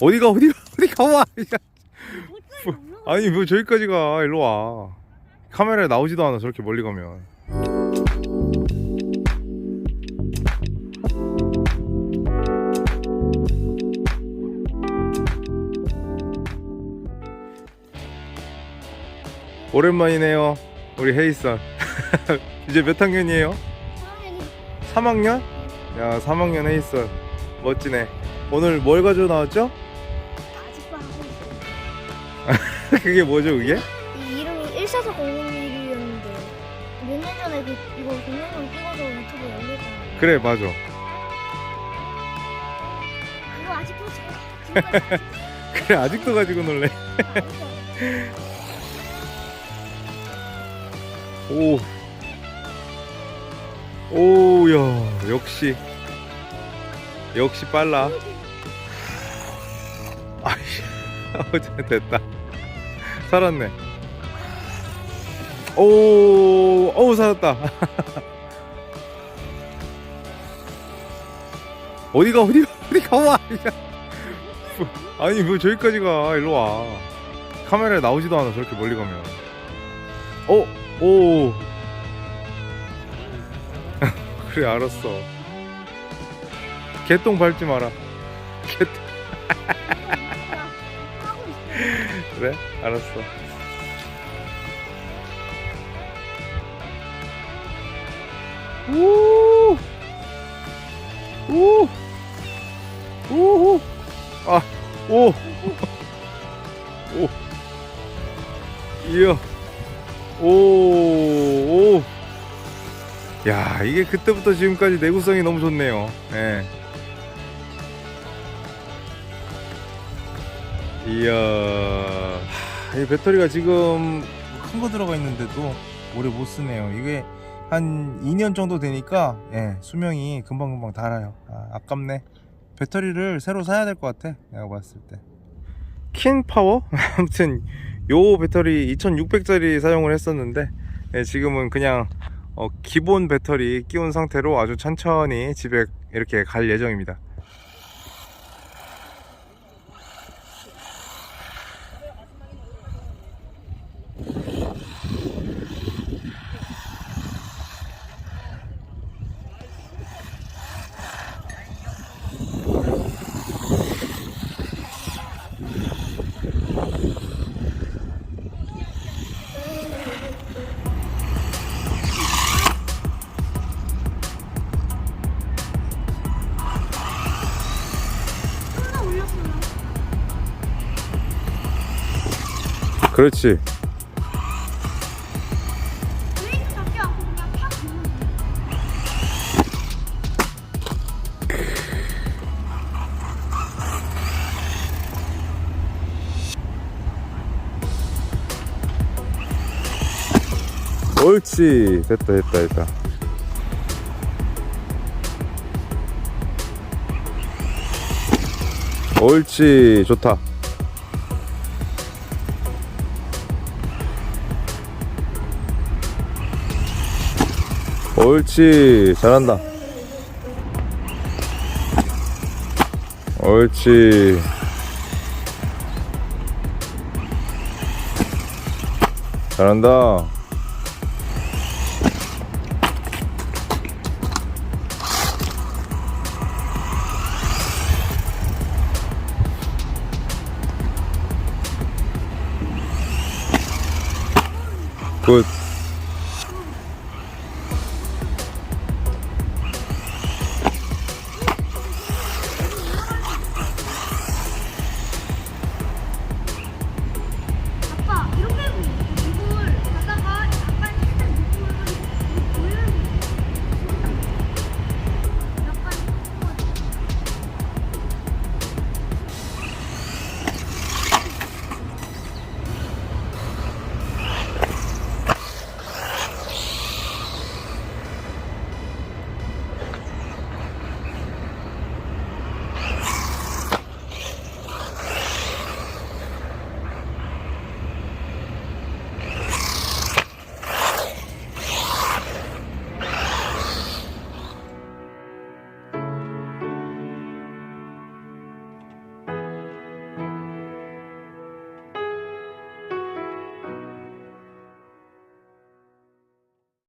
어디가 어디가 어디 가와? 야, 못살이 없는 거 아니 뭐 저기까지 가. 일로 와. 카메라에 나오지도 않아 저렇게 멀리 가면. 오랜만이네요 우리 헤이선 이제 몇 학년이에요? 사람이 3학년? 야 3학년 헤이선 멋지네. 오늘 뭘 가지고 나왔죠? 있어. 그게 뭐죠 그게? 이 이름이 14401이었는데 몇 년 전에 그 이거 동영상 찍어서 유튜브에 올렸잖아요. 그래 맞아 이거 아직도 제가 지금까지 그래 아직도 가지고 놀래 오. 오야 역시 역시 빨라 아이씨 어제 됐다 살았네. 오 어우 살았다. 어디가 어디가 어디 가 와 아니 뭐 저기까지 가. 일로 와. 카메라에 나오지도 않아 저렇게 멀리 가면. 어? 오. 그래 알았어. 개똥 밟지 마라. 개똥. 그래 알았어 우! 우! 우! 아, 오! 오! 이야! 오! 오! 야, 이게 그때부터 지금까지 내구성이 너무 좋네요. 예. 이야. 하, 이 배터리가 지금 큰 거 들어가 있는데도 오래 못 쓰네요. 이게 한 2년 정도 되니까 예, 수명이 금방금방 닳아요. 아, 아깝네. 배터리를 새로 사야 될 것 같아. 내가 봤을 때. 킨 파워? 아무튼 요 배터리 2600짜리 사용을 했었는데 예, 지금은 그냥 어, 기본 배터리 끼운 상태로 아주 천천히 집에 이렇게 갈 예정입니다. 그렇지. 옳지. 됐다, 됐다, 됐다. 옳지. 좋다. 옳지. 잘한다. 옳지. 잘한다. 굿.